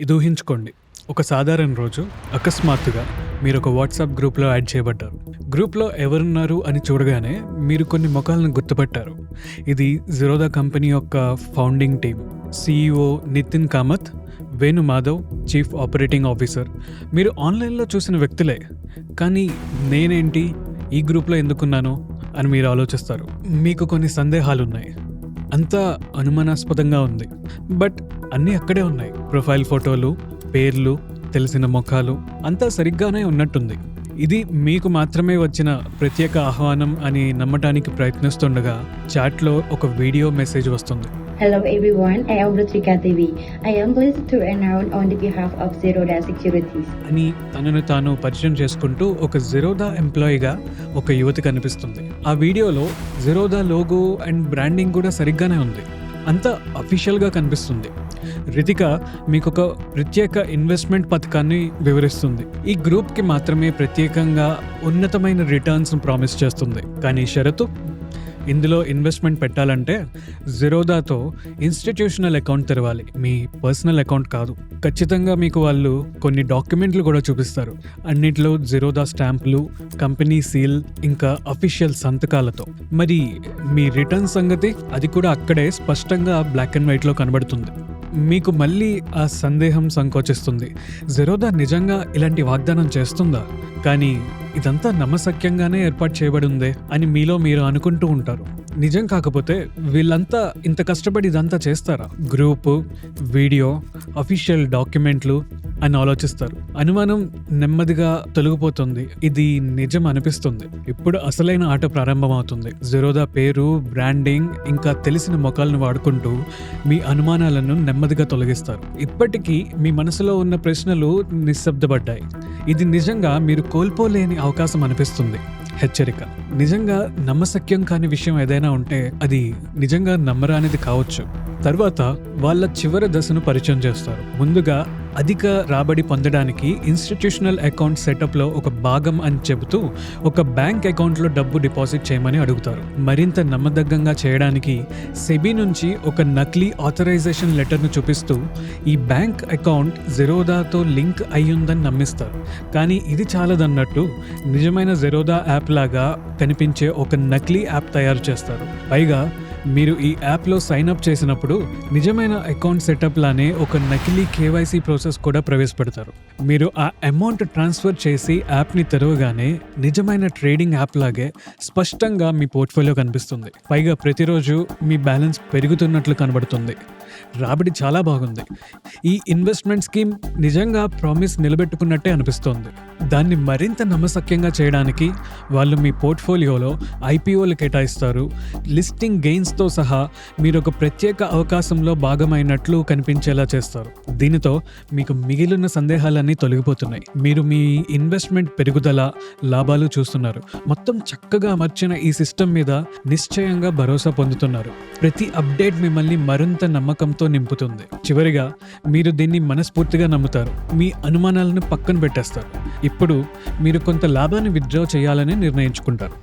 ఇది ఊహించుకోండి. ఒక సాధారణ రోజు అకస్మాత్తుగా మీరు ఒక వాట్సాప్ గ్రూప్లో యాడ్ చేయబడ్డారు. గ్రూప్లో ఎవరున్నారు అని చూడగానే మీరు కొన్ని ముఖాలను గుర్తుపట్టారు. ఇది జిరోదా కంపెనీ యొక్క founding team CEO Nitin Kamath Venu Madhav chief operating officer. మీరు ఆన్లైన్లో చూసిన వ్యక్తులే. కానీ నేనేంటి? ఈ గ్రూప్లో ఎందుకున్నాను అని మీరు ఆలోచిస్తారు. మీకు కొన్ని సందేహాలు ఉన్నాయి అంతా అనుమానాస్పదంగా ఉంది. బట్ అన్నీ అక్కడే ఉన్నాయి. ప్రొఫైల్ ఫోటోలు పేర్లు తెలిసిన ముఖాలు అంతా సరిగ్గానే ఉన్నట్టుంది. ఇది మీకు మాత్రమే వచ్చిన ప్రత్యేక ఆహ్వానం అని నమ్మటానికి ప్రయత్నిస్తుండగా చాట్లో ఒక వీడియో మెసేజ్ వస్తుంది. Hello everyone, I am Rutrika Devi. I am pleased to announce on the behalf of Zero Dash Securities. అని తనను తాను పరిచయం చేసుకుంటూ ఒక జిరోదా ఎంప్లాయీగా ఒక యువతి కనిపిస్తుంది. ఆ వీడియోలో జిరోదా లోగో అండ్ బ్రాండింగ్ కూడా సరిగ్గానే ఉంది. అంతా అఫీషియల్గా కనిపిస్తుంది. రితిక మీకు ఒక ప్రత్యేక ఇన్వెస్ట్మెంట్ పథకాన్ని వివరిస్తుంది. ఈ గ్రూప్కి మాత్రమే ప్రత్యేకంగా ఉన్నతమైన రిటర్న్స్ ప్రామిస్ చేస్తుంది. కానీ షరతు ఇందులో ఇన్వెస్ట్మెంట్ పెట్టాలంటే జిరోదాతో ఇన్స్టిట్యూషనల్ అకౌంట్ తెరవాలి. మీ పర్సనల్ అకౌంట్ కాదు. ఖచ్చితంగా మీకు వాళ్ళు కొన్ని డాక్యుమెంట్లు కూడా చూపిస్తారు. అన్నిట్లో జిరోదా స్టాంపులు కంపెనీ సీల్ ఇంకా అఫీషియల్ సంతకాలతో. మరి మీ రిటర్న్ సంగతి అది కూడా అక్కడే స్పష్టంగా బ్లాక్ అండ్ వైట్లో కనబడుతుంది. మీకు మళ్ళీ ఆ సందేహం సంకోచిస్తుంది. జెరోదా నిజంగా ఇలాంటి వాగ్దానం చేస్తుందా? కానీ ఇదంతా నమ్మశక్యంగానే ఏర్పాటు చేయబడిందే అని మీలో మీరు అనుకుంటూ ఉంటారు. నిజం కాకపోతే వీళ్ళంతా ఇంత కష్టపడి ఇదంతా చేస్తారా? గ్రూప్ వీడియో అఫీషియల్ డాక్యుమెంట్లు అని ఆలోచిస్తారు. అనుమానం నెమ్మదిగా తొలగిపోతుంది. ఇది నిజం అనిపిస్తుంది. ఇప్పుడు అసలైన ఆట ప్రారంభమవుతుంది. జెరోదా పేరు బ్రాండింగ్ ఇంకా తెలిసిన మొఖాలను వాడుకుంటూ మీ అనుమానాలను నెమ్మదిగా తొలగిస్తారు. ఇప్పటికీ మీ మనసులో ఉన్న ప్రశ్నలు నిశ్శబ్దపడ్డాయి. ఇది నిజంగా మీరు కోల్పోలేని అవకాశం అనిపిస్తుంది. హెచ్చరిక. నిజంగా నమ్మశక్యం కాని విషయం ఏదైనా ఉంటే అది నిజంగా నమ్మరానిది కావచ్చు. తర్వాత వాళ్ళ చివరి దశను పరిచయం చేస్తారు. ముందుగా అధిక రాబడి పొందడానికి ఇన్స్టిట్యూషనల్ అకౌంట్ సెటప్లో ఒక భాగం అని చెబుతూ ఒక బ్యాంక్ అకౌంట్లో డబ్బు డిపాజిట్ చేయమని అడుగుతారు. మరింత నమ్మదగ్గంగా చేయడానికి సెబీ నుంచి ఒక నకిలీ ఆథరైజేషన్ లెటర్ను చూపిస్తూ ఈ బ్యాంక్ అకౌంట్ జెరోదాతో లింక్ అయ్యుందని నమ్మిస్తారు. కానీ ఇది చాలదన్నట్టు నిజమైన జెరోదా యాప్ లాగా కనిపించే ఒక నకిలీ యాప్ తయారు చేస్తారు. పైగా మీరు ఈ యాప్లో సైన్ అప్ చేసినప్పుడు నిజమైన అకౌంట్ సెటప్ లానే ఒక నకిలీ కేవైసీ ప్రాసెస్ కూడా ప్రవేశపెడతారు. మీరు ఆ అమౌంట్ ట్రాన్స్ఫర్ చేసి యాప్ని తెరవగానే నిజమైన ట్రేడింగ్ యాప్ లాగే స్పష్టంగా మీ పోర్ట్ఫోలియో కనిపిస్తుంది. పైగా ప్రతిరోజు మీ బ్యాలెన్స్ పెరుగుతున్నట్లు కనబడుతుంది. రాబడి చాలా బాగుంది. ఈ ఇన్వెస్ట్మెంట్ స్కీమ్ నిజంగా ప్రామిస్ నిలబెట్టుకున్నట్టే అనిపిస్తోంది. దాన్ని మరింత నమ్మసక్యంగా చేయడానికి వాళ్ళు మీ పోర్ట్ఫోలియోలో ఐపీఓలు కేటాయిస్తారు లిస్టింగ్ గెయిన్స్ గెయిన్స్తో సహా మీరు ఒక ప్రత్యేక అవకాశంలో భాగమైనట్లు కనిపించేలా చేస్తారు. దీనితో మీకు మిగిలిన సందేహాలన్నీ తొలగిపోతున్నాయి. మీరు మీ ఇన్వెస్ట్మెంట్ పెరుగుదల లాభాలు చూస్తున్నారు. మొత్తం చక్కగా అమర్చిన ఈ సిస్టమ్ మీద నిశ్చయంగా భరోసా పొందుతున్నారు. ప్రతి అప్డేట్ మిమ్మల్ని మరింత నమ్మకంతో నింపుతుంది. చివరిగా మీరు దీన్ని మనస్ఫూర్తిగా నమ్ముతారు. మీ అనుమానాలను పక్కన పెట్టేస్తారు. ఇప్పుడు మీరు కొంత లాభాన్ని విత్డ్రా చేయాలని నిర్ణయించుకుంటారు.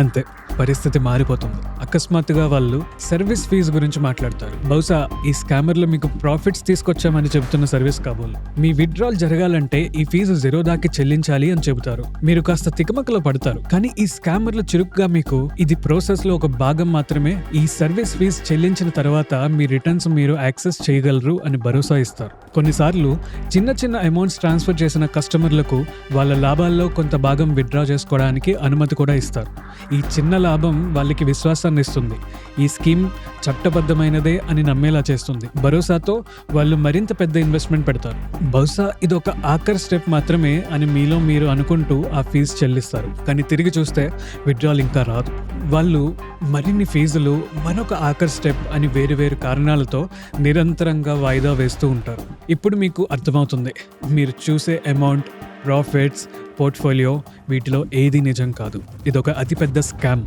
అంతే. పరిస్థితి మారిపోతుంది. అకస్మాత్తుగా వాళ్ళు సర్వీస్ ఫీజు గురించి మాట్లాడతారు. బహుశా ఈ స్కామర్లు మీకు ప్రాఫిట్స్ తీసుకొచ్చామని చెబుతున్న సర్వీస్ కాబోలు. మీ విత్డ్రాల్ జరగాలంటే ఈ ఫీజు జీరో దాకా చెల్లించాలి అని చెబుతారు. మీరు కాస్త తికమకలో పడతారు. కానీ ఈ స్కామర్లు చురుగ్గా మీకు ఇది ప్రాసెస్లో ఒక భాగం మాత్రమే ఈ సర్వీస్ ఫీజు చెల్లించిన తర్వాత మీ రిటర్న్స్ మీరు యాక్సెస్ చేయగలరు అని భరోసా ఇస్తారు. కొన్నిసార్లు చిన్న చిన్న అమౌంట్స్ ట్రాన్స్ఫర్ చేసిన కస్టమర్లకు వాళ్ళ లాభాల్లో కొంత భాగం విత్డ్రా చేసుకోవడానికి అనుమతి కూడా ఇస్తారు. ఈ చిన్న లాభం వాళ్ళకి విశ్వాసాన్ని ఇస్తుంది. ఈ స్కీమ్ చట్టబద్ధమైనదే అని నమ్మేలా చేస్తుంది. భరోసాతో వాళ్ళు మరింత పెద్ద ఇన్వెస్ట్మెంట్ పెడతారు. బహుశా ఇది ఒక ఆఖరి స్టెప్ మాత్రమే అని మీలో మీరు అనుకుంటూ ఆ ఫీజు చెల్లిస్తారు. కానీ తిరిగి చూస్తే విత్డ్రాల్ ఇంకా రాదు. వాళ్ళు మరిన్ని ఫీజులు మరొక ఆఖరి స్టెప్ అని వేరు వేరు కారణాలతో నిరంతరంగా వాయిదా వేస్తూ ఉంటారు. ఇప్పుడు మీకు అర్థమవుతుంది. మీరు చూసే అమౌంట్ ప్రాఫిట్స్ పోర్ట్ఫోలియో వీటిలో ఏది నిజం కాదు. ఇదొక అతిపెద్ద స్కామ్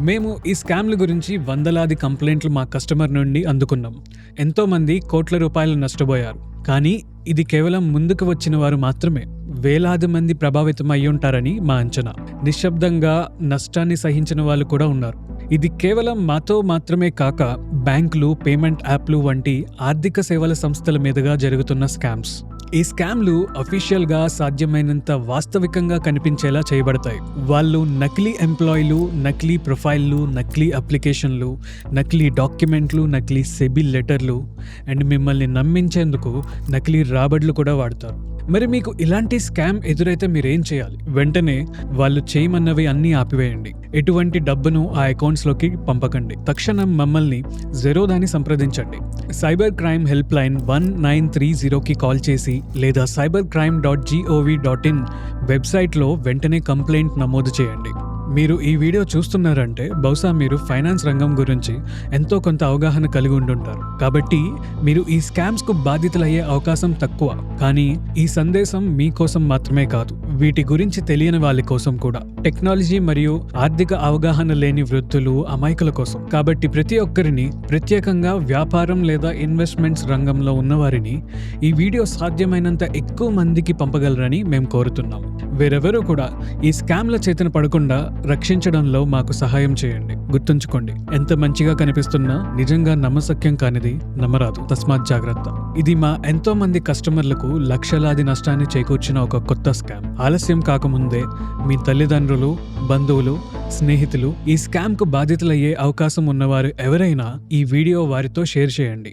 మేము ఈ స్కామ్ల గురించి వందలాది కంప్లైంట్లు మా కస్టమర్ నుండి అందుకున్నాం. ఎంతోమంది కోట్ల రూపాయలు నష్టపోయారు. కానీ ఇది కేవలం ముందుకు వచ్చిన వారు మాత్రమే. వేలాది మంది ప్రభావితం అయ్యుంటారని ఉంటారని మా అంచనా. నిశ్శబ్దంగా నష్టాన్ని సహించిన వాళ్ళు కూడా ఉన్నారు. ఇది కేవలం మాతో మాత్రమే కాక బ్యాంకులు పేమెంట్ యాప్లు వంటి ఆర్థిక సేవల సంస్థల మీదుగా జరుగుతున్న స్కామ్స్ ఈ స్కామ్లు అఫీషియల్గా సాధ్యమైనంత వాస్తవికంగా కనిపించేలా చేయబడతాయి. వాళ్ళు నకిలీ ఎంప్లాయీలు నకిలీ ప్రొఫైల్లు నకిలీ అప్లికేషన్లు నకిలీ డాక్యుమెంట్లు నకిలీ సెబిల్ లెటర్లు అండ్ మిమ్మల్ని నమ్మించేందుకు నకిలీ రాబడులు కూడా వాడతారు. మరి మీకు ఇలాంటి స్కామ్ ఎదురైతే మీరేం చేయాలి? వెంటనే వాళ్ళు చేయమన్నవి అన్నీ ఆపివేయండి. ఎటువంటి డబ్బును ఆ అకౌంట్స్లోకి పంపకండి. తక్షణం మమ్మల్ని జెరోదాని సంప్రదించండి. Cyber crime help line one nine three జీరోకి కాల్ చేసి లేదా cyber crime dot G O V dot in వెబ్సైట్లో వెంటనే కంప్లైంట్ నమోదు చేయండి. మీరు ఈ వీడియో చూస్తున్నారంటే బహుశా మీరు ఫైనాన్స్ రంగం గురించి ఎంతో కొంత అవగాహన కలిగి ఉండుంటారు. కాబట్టి మీరు ఈ స్కామ్స్కు బాధితులయ్యే అవకాశం తక్కువ. కానీ ఈ సందేశం మీకోసం మాత్రమే కాదు. వీటి గురించి తెలియని వాళ్ళ కోసం కూడా. టెక్నాలజీ మరియు ఆర్థిక అవగాహన లేని వృద్ధులు అమాయకుల కోసం. కాబట్టి ప్రతి ఒక్కరిని ప్రత్యేకంగా వ్యాపారం లేదా ఇన్వెస్ట్మెంట్స్ రంగంలో ఉన్నవారిని ఈ వీడియో సాధ్యమైనంత ఎక్కువ మందికి పంపగలరని మేము కోరుతున్నాం. వేరెవరూ కూడా ఈ స్కామ్ల చేతన పడకుండా రక్షించడంలో మాకు సహాయం చేయండి. గుర్తుంచుకోండి ఎంత మంచిగా కనిపిస్తున్నా నిజంగా నమ్మశక్యం కానిది నమ్మరాదు. తస్మాత్ జాగ్రత్త. ఇది మా ఎంతో మంది కస్టమర్లకు లక్షలాది నష్టాన్ని చేకూర్చిన ఒక కొత్త స్కామ్. ఆలస్యం కాకముందే మీ తల్లిదండ్రులు బంధువులు స్నేహితులు ఈ స్కామ్కు బాధితులయ్యే అవకాశం ఉన్నవారు ఎవరైనా ఈ వీడియో వారితో షేర్ చేయండి.